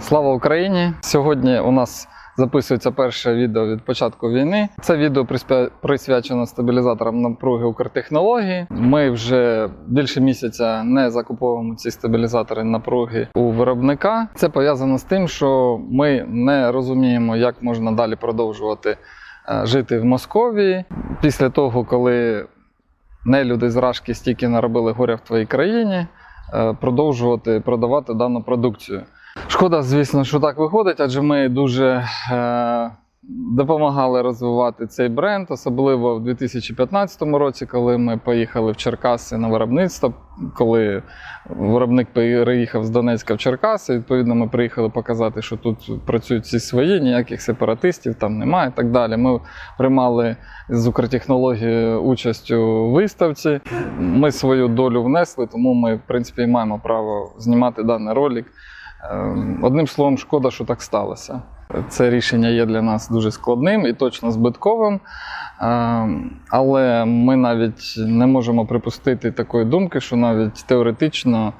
Слава Україні! Сьогодні у нас записується перше відео від початку війни. Це відео присвячено стабілізаторам напруги Укртехнології. Ми вже більше місяця не закуповуємо ці стабілізатори напруги у виробника. Це пов'язано з тим, що ми не розуміємо, як можна далі продовжувати е, жити в Московії після того, коли нелюди з Рашки стільки наробили горя в твоїй країні, е, продовжувати продавати дану продукцію. Шкода, звісно, що так виходить, адже ми дуже е, допомагали розвивати цей бренд, особливо в 2015 році, коли ми поїхали в Черкаси на виробництво. Коли виробник переїхав з Донецька в Черкаси, відповідно, ми приїхали показати, що тут працюють всі свої, ніяких сепаратистів там немає і так далі. Ми приймали з Укртехнології участь у виставці. Ми свою долю внесли, тому ми, в принципі, і маємо право знімати даний ролик. Е, Одним словом, шкода, що так сталося. Це рішення є для нас дуже складним і точно збитковим. Е, Але ми навіть не можемо припустити такої думки, що навіть теоретично,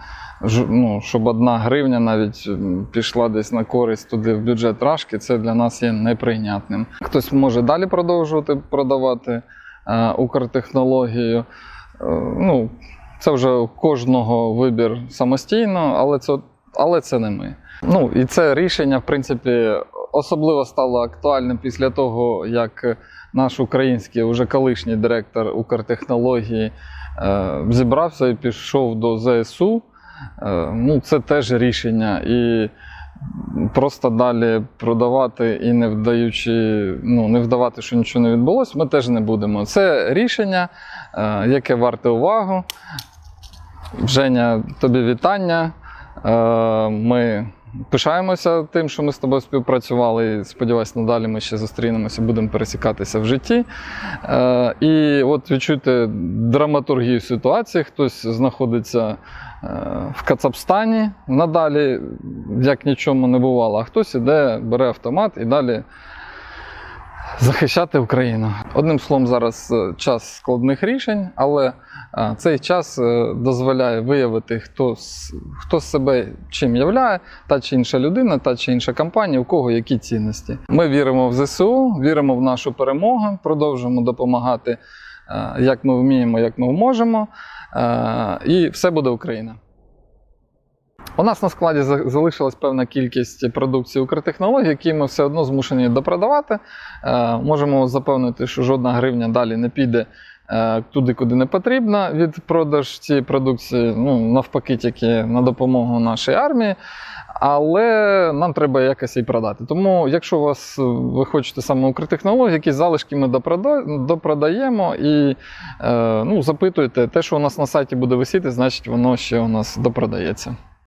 ну, щоб одна гривня навіть пішла десь на користь туди в бюджет рашки, це для нас є неприйнятним. Хтось може далі продовжувати продавати е, Укртехнологію. Е, Ну, це вже кожного вибір самостійно, але це, але це не ми. Ну і це рішення, в принципі, особливо стало актуальним після того, як наш український, уже колишній директор Укртехнології е, зібрався і пішов до ЗСУ. Е, ну, це теж рішення. І просто далі продавати і не вдаючи, ну, не вдавати, що нічого не відбулося, ми теж не будемо. Це рішення, е, яке варте увагу. Женя, тобі вітання. Е, Ми пишаємося тим, що ми з тобою співпрацювали. І Сподіваюсь, надалі ми ще зустрінемося, будемо пересікатися в житті. Е, І от відчуйте драматургію ситуації. Хтось знаходиться е, в Кацапстані надалі, як нічому не бувало, а хтось іде, бере автомат і далі захищати Україну. Одним словом, зараз е, час складних рішень, але е, цей час е, дозволяє виявити, хто, хто себе чим являє, та чи інша людина, та чи інша компанія, у кого які цінності. Ми віримо в ЗСУ, віримо в нашу перемогу, продовжуємо допомагати, як ми вміємо, як ми можемо. І все буде Україна. У нас на складі залишилась певна кількість продукції Укртехнологій, які ми все одно змушені допродавати. Е, Можемо запевнити, що жодна гривня далі не піде е, туди, куди не потрібно від продаж цієї продукції, ну, навпаки, тільки на допомогу нашій армії. Але нам треба якось її продати. Тому, якщо у вас е, ви хочете саме Укртехнології, якісь залишки ми допродаємо і ну, запитуйте, те, що у нас на сайті буде висіти, значить воно ще у нас допродається.